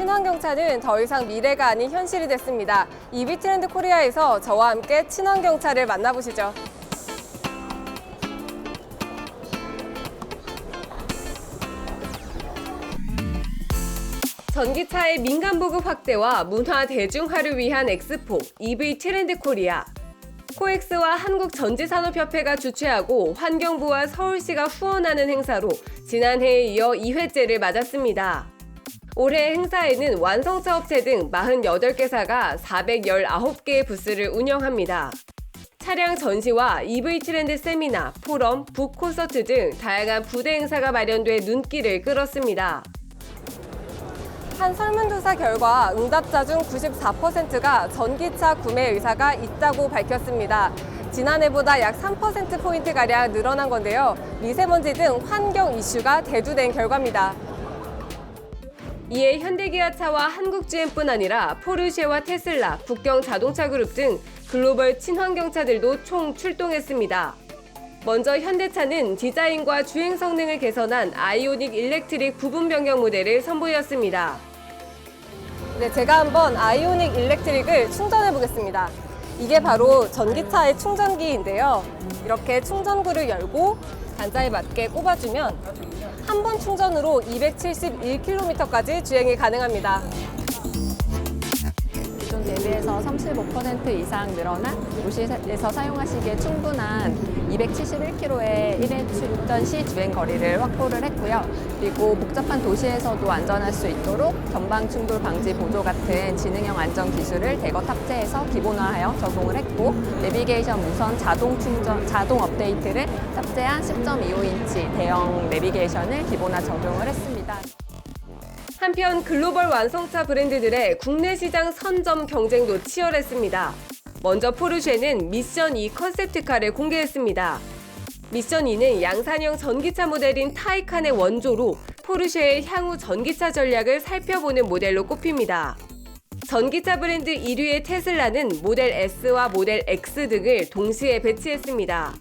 친환경차는 더 이상 미래가 아닌 현실이 됐습니다. EV 트렌드 코리아에서 저와 함께 친환경차를 만나보시죠. 전기차의 민간 보급 확대와 문화 대중화를 위한 엑스포 EV 트렌드 코리아. 코엑스와 한국전지산업협회가 주최하고 환경부와 서울시가 후원하는 행사로 지난해에 이어 2회째를 맞았습니다. 올해 행사에는 완성차 업체 등 48개사가 419개의 부스를 운영합니다. 차량 전시와 EV 트렌드 세미나, 포럼, 북 콘서트 등 다양한 부대 행사가 마련돼 눈길을 끌었습니다. 한 설문조사 결과 응답자 중 94%가 전기차 구매 의사가 있다고 밝혔습니다. 지난해보다 약 3%포인트가량 늘어난 건데요. 미세먼지 등 환경 이슈가 대두된 결과입니다. 이에 현대기아차와 한국GM뿐 아니라 포르쉐와 테슬라, 북경 자동차 그룹 등 글로벌 친환경차들도 총 출동했습니다. 먼저 현대차는 디자인과 주행 성능을 개선한 아이오닉 일렉트릭 부분 변경 모델을 선보였습니다. 네, 제가 한번 아이오닉 일렉트릭을 충전해 보겠습니다. 이게 바로 전기차의 충전기인데요. 이렇게 충전구를 열고 단자에 맞게 꼽아주면 한 번 충전으로 271km까지 주행이 가능합니다. 대비해서 35% 이상 늘어난 도시에서 사용하시기에 충분한 271km의 1회 충전 시 주행 거리를 확보를 했고요. 그리고 복잡한 도시에서도 안전할 수 있도록 전방 충돌 방지 보조 같은 지능형 안전 기술을 대거 탑재해서 기본화하여 적용을 했고 내비게이션 무선 자동 충전 자동 업데이트를 탑재한 10.25인치 대형 내비게이션을 기본화 적용을 했습니다. 한편 글로벌 완성차 브랜드들의 국내 시장 선점 경쟁도 치열했습니다. 먼저 포르쉐는 미션 2 컨셉트카를 공개했습니다. 미션 2는 양산형 전기차 모델인 타이칸의 원조로 포르쉐의 향후 전기차 전략을 살펴보는 모델로 꼽힙니다. 전기차 브랜드 1위의 테슬라는 모델 S와 모델 X 등을 동시에 배치했습니다.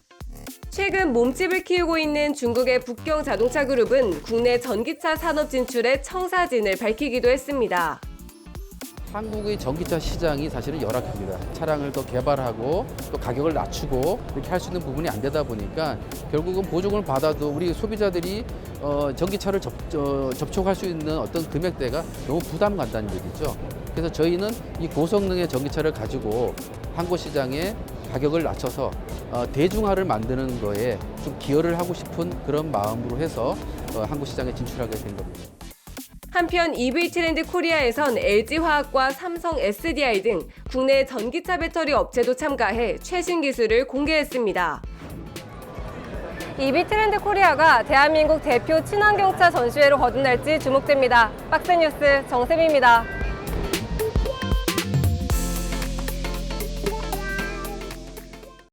최근 몸집을 키우고 있는 중국의 북경 자동차 그룹은 국내 전기차 산업 진출의 청사진을 밝히기도 했습니다. 한국의 전기차 시장이 사실은 열악합니다. 차량을 더 개발하고 또 가격을 낮추고 이렇게 할 수 있는 부분이 안 되다 보니까 결국은 보조금을 받아도 우리 소비자들이 어, 전기차를 접, 어, 접촉할 수 있는 어떤 금액대가 너무 부담 간다는 얘기죠. 그래서 저희는 이 고성능의 전기차를 가지고 한국 시장에 가격을 낮춰서 어, 대중화를 만드는 거에 좀 기여를 하고 싶은 그런 마음으로 해서 어, 한국 시장에 진출하게 된 겁니다. 한편 EV 트렌드 코리아에선 LG화학과 삼성 SDI 등 국내 전기차 배터리 업체도 참가해 최신 기술을 공개했습니다. EV 트렌드 코리아가 대한민국 대표 친환경차 전시회로 거듭날지 주목됩니다. 박스뉴스 정세미입니다.